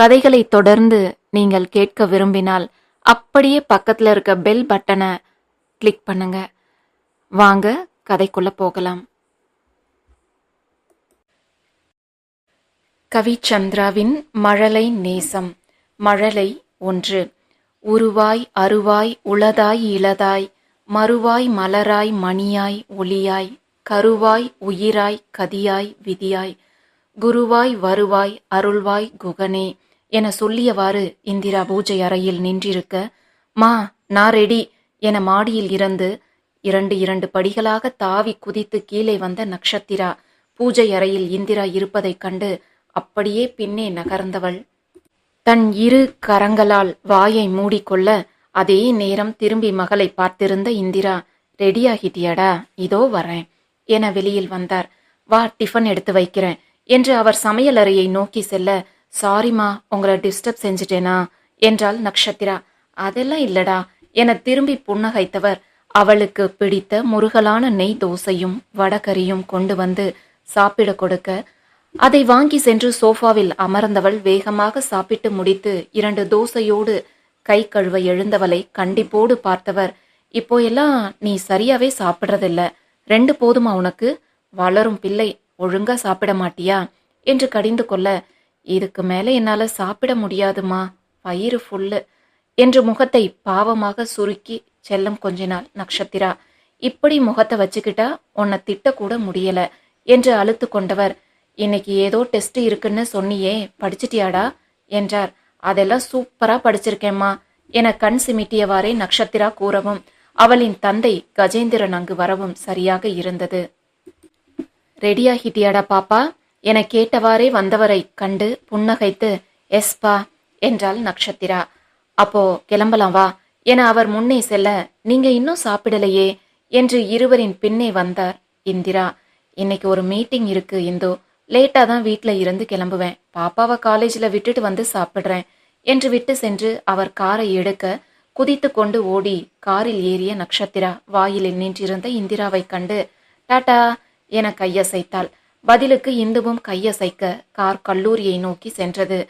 கதைகளை தொடர்ந்து நீங்கள் கேட்க விரும்பினால் அப்படியே பக்கத்தில் இருக்க பெல் பட்டனை கிளிக் பண்ணுங்க. வாங்க கதைக்குள்ள போகலாம். கவிச்சந்திராவின் மழலை நேசம். மழலை ஒன்று. உருவாய் அருவாய் உளதாய் இளதாய் மறுவாய் மலராய் மணியாய் ஒளியாய் கருவாய் உயிராய் கதியாய் விதியாய் குருவாய் வருவாய் அருள்வாய் குகனே என சொல்லியவாறு இந்திரா பூஜை அறையில் நின்றிருக்க மா நான் ரெடி என மாடியில் இருந்து இரண்டு இரண்டு படிகளாக தாவி குதித்து கீழே வந்த நக்ஷத்திரா பூஜை அறையில் இந்திரா இருப்பதைக் கண்டு அப்படியே பின்னே நகர்ந்தவள். தன் இரு கரங்களால் வாயை மூடிக்கொள்ள அதே நேரம் திரும்பி மகளை பார்த்திருந்த இந்திரா ரெடியாகிட்டியாடா இதோ வரேன் என வெளியில் வந்தார். வா டிஃபன் எடுத்து வைக்கிறேன் என்று அவர் சமையலறையை நோக்கி செல்ல சாரிமா உங்களை டிஸ்டர்ப் செஞ்சுட்டேனா? என்றாள் நக்ஷத்திரா. அதெல்லாம் இல்லடா என திரும்பி புன்னகைத்தவர். அவளுக்கு பிடித்த முருகலான நெய் தோசையும் வடகரியும் கொண்டு வந்து சாப்பிட கொடுக்க. அதை வாங்கி சென்று சோஃபாவில் அமர்ந்தவள் வேகமாக சாப்பிட்டு முடித்து இரண்டு தோசையோடு கை கழுவ எழுந்தவளை கண்டிப்போடு பார்த்தவர். இப்போ எல்லாம் நீ சரியாவே சாப்பிட்றதில்ல. ரெண்டு போதுமா உனக்கு? வளரும் பிள்ளை ஒழுங்கா சாப்பிட மாட்டியா? என்று கடிந்து கொள்ள இதுக்கு மேலே என்னால் சாப்பிட முடியாதுமா? வயிறு ஃபுல்லு என்று முகத்தை பாவமாக சுருக்கி செல்லம் கொஞ்சினாள் நக்ஷத்திரா இப்படி முகத்தை வச்சுக்கிட்டா உன்னை திட்டக்கூட முடியல என்று அழுத்து கொண்டவர். இன்னைக்கு ஏதோ டெஸ்ட் இருக்குன்னு சொன்னியே படிச்சிட்டியாடா? என்றார். அதெல்லாம் சூப்பரா படிச்சிருக்கேம்மா என கண் சிமிட்டியவாறே நக்ஷத்திரா கூறவும் அவளின் தந்தை கஜேந்திரன் அங்கு வரவும் சரியாக இருந்தது. ரெடியாகிட்டியாடா பாப்பா? என கேட்டவாறே வந்தவரை கண்டு புன்னகைத்து எஸ்பா என்றாள் நக்ஷத்திரா. அப்போ கிளம்பலாம் வா. என அவர் முன்னே செல்ல நீங்க இன்னும் சாப்பிடலையே என்று இருவரின் பின்னே வந்தார் இந்திரா. இன்னைக்கு ஒரு மீட்டிங் இருக்கு இந்து. லேட்டா தான் வீட்ல இருந்து கிளம்புவேன். பாப்பாவை காலேஜ்ல விட்டுட்டு வந்து சாப்பிடுறேன் என்று விட்டு சென்று அவர் காரை எடுக்க குதித்து கொண்டு ஓடி காரில் ஏறிய நக்ஷத்திரா. வாயிலில் நின்றிருந்த இந்திராவை கண்டு டாடா என கையசைத்தாள். பதிலுக்கு இந்துவும் கையசைக்க கார் கல்லூரியை நோக்கி சென்றது.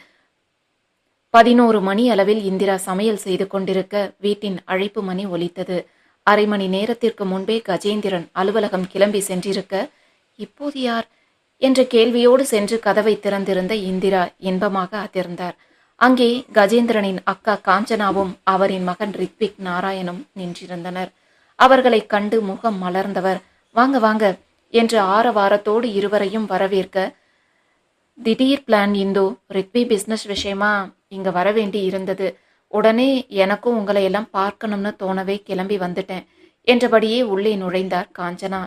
பதினோரு மணி அளவில் இந்திரா சமையல் செய்து கொண்டிருக்க வீட்டின் அழைப்பு மணி ஒலித்தது. அரை மணி நேரத்திற்கு முன்பே கஜேந்திரன் அலுவலகம் கிளம்பி சென்றிருக்க இப்போது யார்? என்ற கேள்வியோடு சென்று கதவை திறந்திருந்த இந்திரா இன்பமாக அதிர்ந்தார். அங்கே கஜேந்திரனின் அக்கா காஞ்சனாவும் அவரின் மகன் ரித்விக் நாராயணும் நின்றிருந்தனர். அவர்களைக் கண்டு முகம் மலர்ந்தவர். வாங்க வாங்க என்று ஆரவாரத்தோடு இருவரையும் வரவேற்க திடீர் பிளான் இந்து. ரித்வி பிஸ்னஸ் விஷயமா? இங்க வர வேண்டி இருந்தது. உடனே எனக்கும் உங்களை எல்லாம் பார்க்கணும்னு தோணவே கிளம்பி வந்துட்டேன் என்றபடியே உள்ளே நுழைந்தார் காஞ்சனா.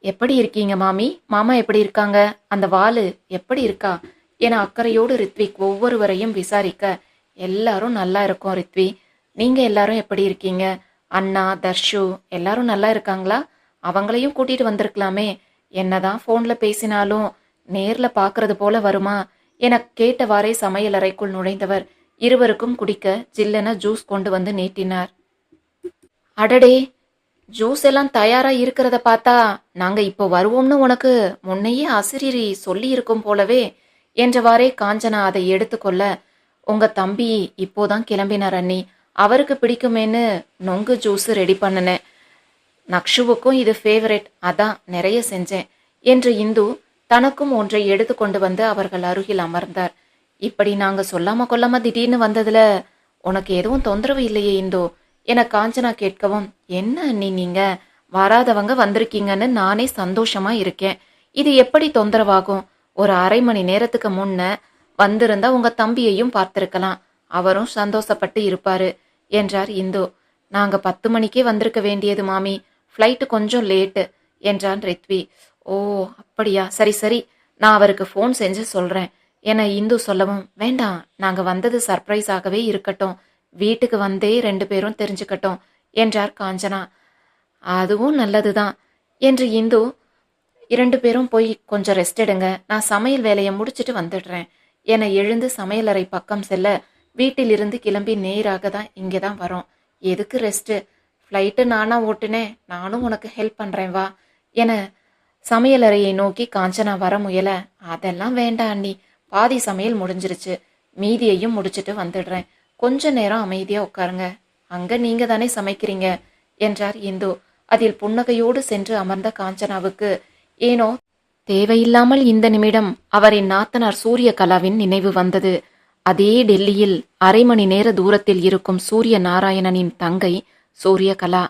எப்படி இருக்கீங்க மாமி? மாமா எப்படி இருக்காங்க? அந்த வாலு எப்படி இருக்கா? என அக்கறையோடு ரித்விக் ஒவ்வொருவரையும் விசாரிக்க எல்லாரும் நல்லா இருக்கும் ரித்வி. நீங்க எல்லாரும் எப்படி இருக்கீங்க? அண்ணா தர்ஷு எல்லாரும் நல்லா இருக்காங்களா? அவங்களையும் கூட்டிட்டு வந்திருக்கலாமே. என்னதான் போன்ல பேசினாலும் நேர்ல பாக்குறது போல வருமா? என கேட்டவாறே சமையலறைக்குள் நுழைந்தவர் இருவருக்கும் குடிக்க ஜில்லென ஜூஸ் கொண்டு வந்து நீட்டினார். அடடே ஜூஸ் எல்லாம் தயாரா இருக்கிறத பார்த்தா நாங்க இப்போ வருவோம்னு உனக்கு முன்னையே ஆசிரியரி சொல்லி இருக்கும் போலவே என்றவாறே காஞ்சனா அதை எடுத்துக்கொள்ள உங்க தம்பி இப்போதான் கிளம்பினார் அண்ணி. அவருக்கு பிடிக்குமேன்னு நொங்கு ஜூஸ் ரெடி பண்ணினேன். நக்ஷுவுக்கும் இது ஃபேவரட் அதான் நிறைய செஞ்சேன். என்று இந்து தனக்கும் ஒன்றை எடுத்து கொண்டு வந்து அவர்கள் அருகில் அமர்ந்தார். இப்படி நாங்க சொல்லாம கொல்லாம திடீர்னு வந்ததுல உனக்கு எதுவும் தொந்தரவு இல்லையே இந்து? என காஞ்சனா கேட்கவும் என்ன அண்ணி நீங்க? வராதவங்க வந்திருக்கீங்கன்னு நானே சந்தோஷமா இருக்கேன். இது எப்படி தொந்தரவாகும்? ஒரு அரை மணி நேரத்துக்கு முன்ன வந்திருந்தா உங்க தம்பியையும் பார்த்திருக்கலாம். அவரும் சந்தோஷப்பட்டு இருப்பாரு என்றார் இந்து. நாங்க பத்து மணிக்கே வந்திருக்க வேண்டியது மாமி. ஃப்ளைட்டு கொஞ்சம் லேட்டு என்றான் ரித்வி. ஓ அப்படியா? சரி சரி. நான் அவருக்கு ஃபோன் செஞ்சு சொல்கிறேன் என இந்து சொல்லவும் வேண்டாம். நாங்கள் வந்தது சர்ப்ரைஸாகவே இருக்கட்டும். வீட்டுக்கு வந்தே ரெண்டு பேரும் தெரிஞ்சுக்கட்டும் என்றார் காஞ்சனா. அதுவும் நல்லதுதான் என்று இந்து இரண்டு பேரும் போய் கொஞ்சம் ரெஸ்ட் எடுங்க. நான் சமையல் வேலையை முடிச்சிட்டு வந்துடுறேன். என எழுந்து சமையலறை பக்கம் செல்ல வீட்டிலிருந்து கிளம்பி நேராக தான் இங்கே தான் வரோம். எதுக்கு ரெஸ்ட்டு ஃப்ளைட்டு நானா ஓட்டுனேன் நானும் உனக்கு ஹெல்ப் பண்ணுறேன் வா என சமையலறையை நோக்கி காஞ்சனா வர முயல. அதெல்லாம் வேண்டாம் அண்ணி பாதி சமையல் முடிஞ்சிருச்சு மீதியையும் முடிச்சிட்டு வந்துடுறேன். கொஞ்ச நேரம் அமைதியா உட்காருங்க. அங்க நீங்க தானே சமைக்கிறீங்க என்றார் இந்து. அதில் புன்னகையோடு சென்று அமர்ந்த காஞ்சனாவுக்கு ஏனோ தேவையில்லாமல் இந்த நிமிடம் அவரின் நாத்தனார் சூரிய கலாவின் நினைவு வந்தது. அதே டெல்லியில் அரை மணி நேர தூரத்தில் இருக்கும் சூரிய நாராயணனின் தங்கை சூரியகலா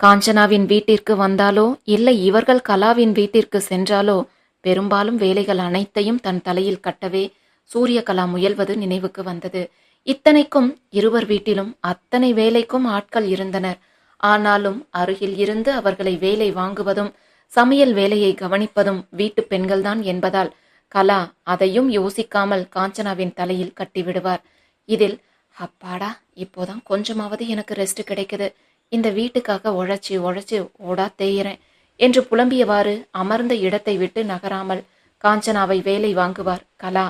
காஞ்சனாவின் வீட்டிற்கு வந்தாலோ இல்லை இவர்கள் கலாவின் வீட்டிற்கு சென்றாலோ பெரும்பாலும் வேலைகள் அனைத்தையும் தன் தலையில் கட்டவே சூரியகலா முயல்வது நினைவுக்கு வந்தது. இத்தனைக்கும் இருவர் வீட்டிலும் அத்தனை வேலைக்கும் ஆட்கள் இருந்தனர். ஆனாலும் அருகில் இருந்து அவர்களை வேலை வாங்குவதும் சமையல் வேலையை கவனிப்பதும் வீட்டு பெண்கள்தான் என்பதால் கலா அதையும் யோசிக்காமல் காஞ்சனாவின் தலையில் கட்டிவிடுவார். இதில் அப்பாடா இப்போதான் கொஞ்சமாவது எனக்கு ரெஸ்ட் கிடைக்குது. இந்த வீட்டுக்காக உழைச்சி உழைச்சி ஓடா தேயிறேன் என்று புலம்பியவாறு அமர்ந்த இடத்தை விட்டு நகராமல் காஞ்சனாவை வேலை வாங்குவார் கலா.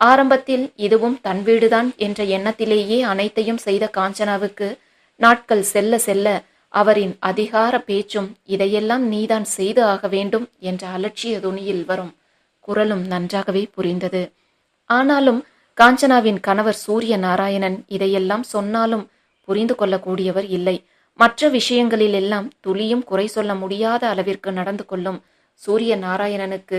ஆரம்பத்தில் இதுவும் தன் வீடுதான் என்ற எண்ணத்திலேயே அனைத்தையும் செய்த காஞ்சனாவுக்கு நாட்கள் செல்ல செல்ல அவரின் அதிகார பேச்சும் இதையெல்லாம் நீதான் செய்து ஆக வேண்டும் என்ற அலட்சிய துணியில் வரும் குரலும் நன்றாகவே புரிந்தது. ஆனாலும் காஞ்சனாவின் கணவர் சூரிய நாராயணன் இதையெல்லாம் சொன்னாலும் புரிந்து கொள்ளக்கூடியவர் இல்லை. மற்ற விஷயங்களில் எல்லாம் துளியும் குறை சொல்ல முடியாத அளவிற்கு நடந்து கொள்ளும் சூரிய நாராயணனுக்கு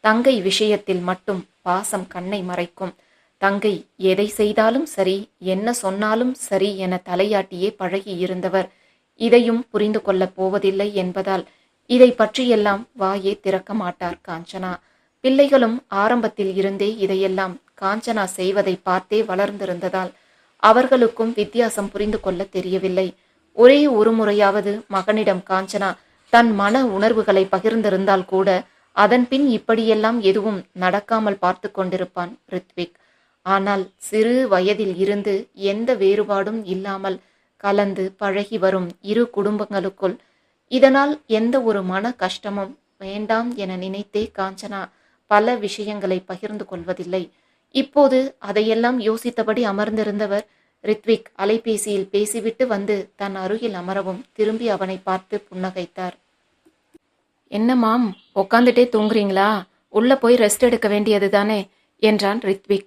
தங்கை விஷயத்தில் மட்டும் பாசம் கண்ணை மறைக்கும். தங்கை எதை செய்தாலும் சரி என்ன சொன்னாலும் சரி என தலையாட்டியே பழகி இருந்தவர். இதையும் புரிந்து கொள்ளப் போவதில்லை என்பதால் இதை பற்றியெல்லாம் வாயே திறக்க மாட்டார் காஞ்சனா. பிள்ளைகளும் ஆரம்பத்தில் இருந்தே இதையெல்லாம் காஞ்சனா செய்வதை பார்த்தே வளர்ந்திருந்ததால் அவர்களுக்கும் வித்தியாசம் புரிந்து கொள்ள தெரியவில்லை. ஒரே ஒரு முறையாவது மகனிடம் காஞ்சனா தன் மன உணர்வுகளை பகிர்ந்திருந்தால் கூட அதன்பின் இப்படியெல்லாம் எதுவும் நடக்காமல் பார்த்து கொண்டிருப்பான் ரித்விக். ஆனால் சிறு வயதில் இருந்து எந்த வேறுபாடும் இல்லாமல் கலந்து பழகி வரும் இரு குடும்பங்களுக்குள் இதனால் எந்த ஒரு மன கஷ்டமும் வேண்டாம் என நினைத்தே காஞ்சனா பல விஷயங்களை பகிர்ந்து கொள்வதில்லை. இப்போது அதையெல்லாம் யோசித்தபடி அமர்ந்திருந்தவர் ரித்விக் அலைபேசியில் பேசிவிட்டு வந்து தன் அருகில் அமரவும் திரும்பி அவனை பார்த்து புன்னகைத்தார். என்ன மாம் உக்காந்துட்டே தூங்குறீங்களா? உள்ள போய் ரெஸ்ட் எடுக்க வேண்டியது தானே? என்றான் ரித்விக்.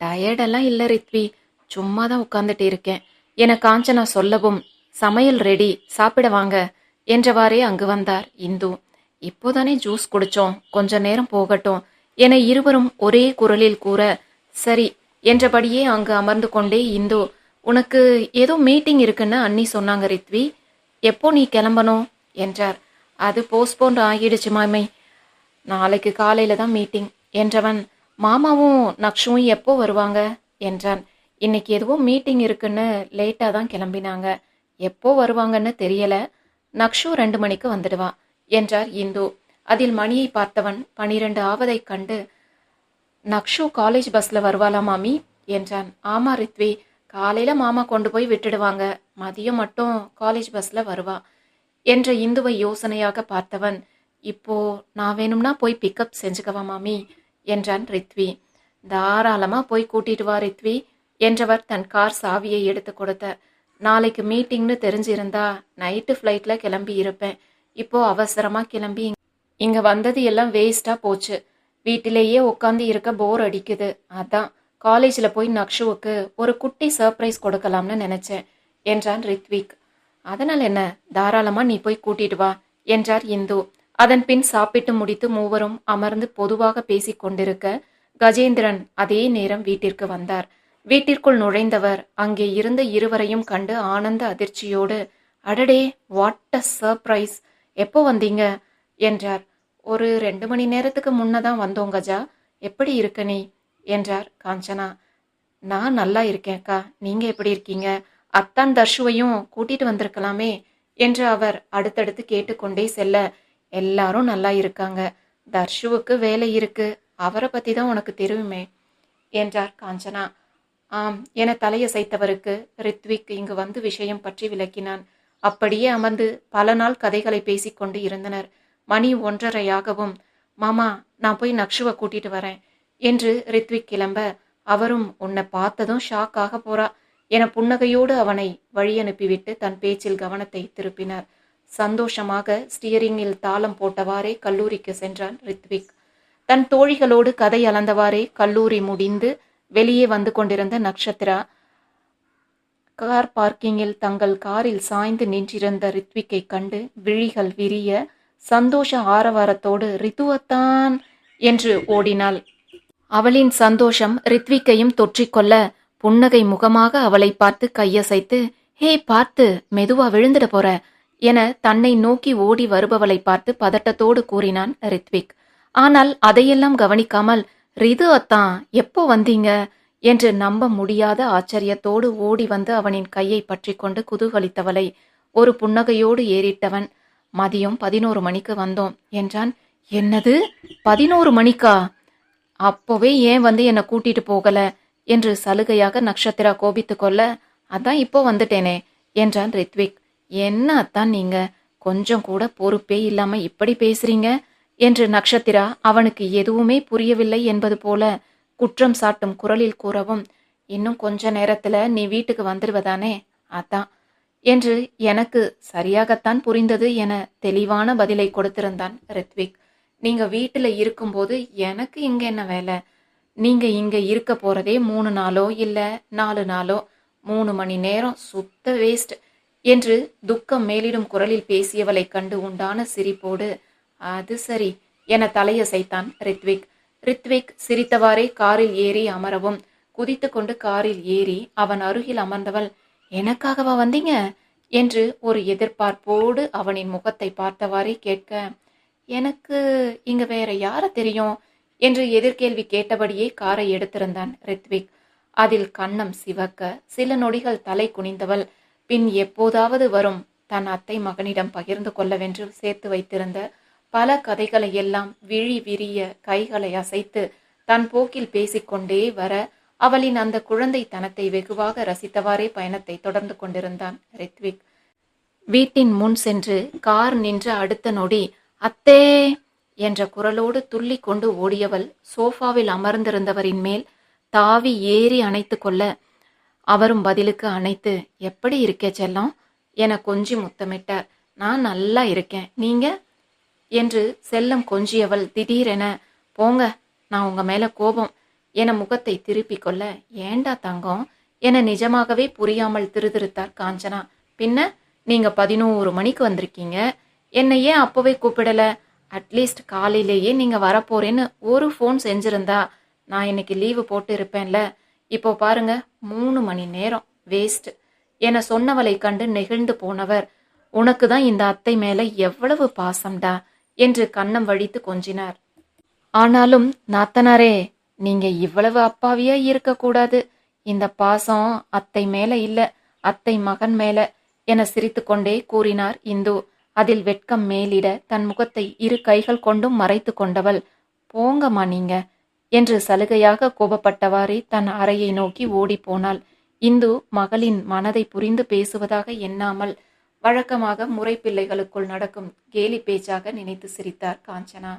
டயர்டெல்லாம் இல்லை ரித்வி. சும்மா தான் உட்காந்துட்டு இருக்கேன். என காஞ்சனா சொல்லவும் சமையல் ரெடி சாப்பிட வாங்க என்றவாறே அங்கு வந்தார் இந்து. இப்போதானே ஜூஸ் குடிச்சோம். கொஞ்ச நேரம் போகட்டும். என இருவரும் ஒரே குரலில் கூற சரி என்றபடியே அங்கு அமர்ந்து கொண்டே இந்து உனக்கு ஏதோ மீட்டிங் இருக்குன்னு அண்ணி சொன்னாங்க ரித்வி. எப்போ நீ கிளம்பணும் என்றார். அது போஸ்ட்போன் ஆகிடுச்சு மாமை. நாளைக்கு காலையில தான் மீட்டிங். என்றவன் மாமாவும் நக்ஷுவும் எப்போ வருவாங்க? என்றான். இன்னைக்கு எதுவும் மீட்டிங் இருக்குன்னு லேட்டாக தான் கிளம்பினாங்க. எப்போ வருவாங்கன்னு தெரியல. நக்ஷு ரெண்டு மணிக்கு வந்துடுவா. என்றார் இந்து. அதில் மணியை பார்த்தவன் பனிரெண்டு ஆவதைக் கண்டு நக்ஷு காலேஜ் பஸ்ல வருவாளா மாமி? என்றான். ஆமா ரித்வி காலையில மாமா கொண்டு போய் விட்டுடுவாங்க. மதியம் மட்டும் காலேஜ் பஸ்ல வருவா என்ற இந்துவை யோசனையாக பார்த்தவன் இப்போ நான் வேணும்னா போய் பிக்கப் செஞ்சுக்கவா மாமி? என்றான் ரித்வி. தாராளமா போய் கூட்டிட்டு வா ரித்வி என்றவர் தன் கார் சாவியை எடுத்து கொடுத்த. நாளைக்கு மீட்டிங்னு தெரிஞ்சிருந்தா நைட்டு ஃப்ளைட்ல கிளம்பி இருப்பேன். இப்போ அவசரமா கிளம்பி இங்க வந்தது எல்லாம் வேஸ்டா போச்சு. வீட்டிலேயே உட்காந்து இருக்க போர் அடிக்குது. அதான் காலேஜில் போய் நக்ஷுவுக்கு ஒரு குட்டி சர்ப்ரைஸ் கொடுக்கலாம்னு நினைச்சேன் என்றான் ரித்விக். அதனால் என்ன தாராளமாக நீ போய் கூட்டிட்டு வா என்றார் இந்து. அதன் பின் சாப்பிட்டு முடித்து மூவரும் அமர்ந்து பொதுவாக பேசிக் கொண்டிருக்க கஜேந்திரன் அதே நேரம் வீட்டிற்கு வந்தார். வீட்டிற்குள் நுழைந்தவர் அங்கே இருந்த இருவரையும் கண்டு ஆனந்த அதிர்ச்சியோடு அடடே வாட் அ சர்ப்ரைஸ் எப்போ வந்தீங்க? என்றார். ஒரு ரெண்டு மணி நேரத்துக்கு முன்னதான் வந்தோம் கஜா. எப்படி இருக்க நீ? என்றார் காஞ்சனா. நான் நல்லா இருக்கேன்க்கா நீங்க எப்படி இருக்கீங்க? அத்தான் தர்ஷுவையும் கூட்டிட்டு வந்திருக்கலாமே என்று அவர் அடுத்தடுத்து கேட்டுக்கொண்டே செல்ல. எல்லாரும் நல்லா இருக்காங்க. தர்ஷுவுக்கு வேலை இருக்கு. அவரை பத்தி தான் உனக்கு தெரியுமே என்றார் காஞ்சனா. ஆம் என தலையசைத்தவருக்கு ரித்விக் இங்கு வந்து விஷயம் பற்றி விளக்கினான். அப்படியே அமர்ந்து பல நாள் கதைகளை பேசிக்கொண்டு இருந்தனர். மணி ஒன்றரையாகவும் மாமா நான் போய் நக்ஷுவை கூட்டிட்டு வரேன் என்று ரித்விக் கிளம்ப அவரும் உன்னை பார்த்ததும் ஷாக் ஆக போறா என புன்னகையோடு அவனை வழி அனுப்பிவிட்டு தன் பேச்சில் கவனத்தை திருப்பினார். சந்தோஷமாக ஸ்டியரிங்கில் தாளம் போட்டவாறே கல்லூரிக்கு சென்றான் ரித்விக். தன் தோழிகளோடு கதை அளந்தவாறே கல்லூரி முடிந்து வெளியே வந்து கொண்டிருந்த நக்ஷத்ரா கார் பார்க்கிங்கில் தங்கள் காரில் சாய்ந்து நின்றிருந்த ரித்விக்கை கண்டு விழிகள் விரிய சந்தோஷ ஆரவாரத்தோடு ரித்துவத்தான் என்று ஓடினாள். அவளின் சந்தோஷம் ரித்விக்கையும் தொற்றிக்கொள்ள புன்னகை முகமாக அவளை பார்த்து கையசைத்து ஹே பார்த்து மெதுவா விழுந்துட போற என தன்னை நோக்கி ஓடி வருபவளை பார்த்து பதட்டத்தோடு கூறினான் ரித்விக். ஆனால் அதையெல்லாம் கவனிக்காமல் ரிது அத்தான் எப்போ வந்தீங்க? என்று நம்ப முடியாத ஆச்சரியத்தோடு ஓடி வந்து அவனின் கையை பற்றி கொண்டு குதூகலித்தவளை ஒரு புன்னகையோடு ஏறிட்டவன். மதியம் பதினோரு மணிக்கு வந்தோம். என்றான் என்னது? பதினோரு மணிக்கா? அப்போவே ஏன் வந்து என்னை கூட்டிட்டு போகல? என்று சலுகையாக நக்ஷத்திரா கோபித்து கொள்ள அதான் இப்போ வந்துட்டேனே என்றான் ரித்விக். என்ன அத்தான் நீங்க? கொஞ்சம் கூட பொறுப்பே இல்லாம இப்படி பேசுறீங்க? என்று நக்ஷத்திரா அவனுக்கு எதுவுமே புரியவில்லை என்பது போல குற்றம் சாட்டும் குரலில் கூறவும் இன்னும் கொஞ்ச நேரத்துல நீ வீட்டுக்கு வந்துடுவதானே அதான் என்று எனக்கு சரியாகத்தான் புரிந்தது என தெளிவான பதிலை கொடுத்திருந்தான் ரித்விக். நீங்க வீட்டில் இருக்கும்போது எனக்கு இங்க என்ன வேலை? நீங்க இங்க இருக்க போறதே மூணு நாளோ இல்ல நாலு நாளோ? மூணு மணி நேரம் சுத்த வேஸ்ட் என்று துக்கம் மேலிடும் குரலில் பேசியவளை கண்டு உண்டான சிரிப்போடு அது சரி என தலையசைத்தான் ரித்விக். ரித்விக் சிரித்தவாறே காரில் ஏறி அமரவும் குதித்து கொண்டு காரில் ஏறி அவன் அருகில் அமர்ந்தவள் எனக்காகவா வந்தீங்க? என்று ஒரு எதிர்பார்ப்போடு அவனின் முகத்தை பார்த்தவாறே கேட்க எனக்கு இங்க வேற யார தெரியும்? என்று எதிர்கேள்வி கேட்டபடியே காரை எடுத்திருந்தான் ரித்விக். அதில் கண்ணம் சிவக்க சில நொடிகள் தலை குனிந்தவள் பின் எப்போதாவது வரும் தன் அத்தை மகனிடம் பகிர்ந்து கொள்ளவென்று சேர்த்து வைத்திருந்த பல கதைகளை எல்லாம் விழி விரிய கைகளை அசைத்து தன் போக்கில் பேசிக்கொண்டே வர அவளின் அந்த குழந்தை தனத்தை வெகுவாக ரசித்தவாறே பயணத்தை தொடர்ந்து கொண்டிருந்தான் ரித்விக். வீட்டின் முன் சென்று கார் நின்ற அடுத்த நொடி அத்தே என்ற குரலோடு துள்ளி கொண்டு ஓடியவள் சோஃபாவில் அமர்ந்திருந்தவரின் மேல் தாவி ஏறி அணைத்து கொள்ள அவரும் பதிலுக்கு அணைத்து எப்படி இருக்கே செல்லம்? என கொஞ்சி முத்தமிட்டார். நான் நல்லா இருக்கேன். நீங்க என்று செல்லம் கொஞ்சியவள் திடீரென போங்க நான் உங்க மேல கோபம். என முகத்தை திருப்பிக் கொள்ள ஏண்டா தங்கம்? என நிஜமாகவே புரியாமல் திருதிருத்தார் காஞ்சனா. பின்ன நீங்க பதினோரு மணிக்கு வந்திருக்கீங்க. என்னை ஏன் அப்பவே கூப்பிடல? அட்லீஸ்ட் காலையிலேயே நீங்க வரப்போறேன்னு ஒரு ஃபோன் செஞ்சிருந்தா. நான் இன்னைக்கு லீவு போட்டு இருப்பேன்ல. இப்போ பாருங்க மூணு மணி நேரம். வேஸ்ட். என சொன்னவளை கண்டு நெகிழ்ந்து போனவர் உனக்கு தான் இந்த அத்தை மேல எவ்வளவு பாசம்டா? என்று கன்னம் வழித்து கொஞ்சினார். ஆனாலும் நாத்தனாரே நீங்க இவ்வளவு அப்பாவியா இருக்கக்கூடாது. இந்த பாசம் அத்தை மேல இல்ல அத்தை மகன் மேல என சிரித்துக்கொண்டே கூறினார் இந்து. அதில் வெட்கம் மேலிட தன் முகத்தை இரு கைகள் கொண்டும் மறைத்து கொண்டவள். போங்கம்மா நீங்க என்று சலுகையாக கோபப்பட்டவாறே தன் அறையை நோக்கி ஓடிப்போனாள் இந்து மகளின் மனதை புரிந்து பேசுவதாக எண்ணாமல் வழக்கமாக முறை பிள்ளைகளுக்குள் நடக்கும் கேலி பேச்சாக நினைத்து சிரித்தார் காஞ்சனா.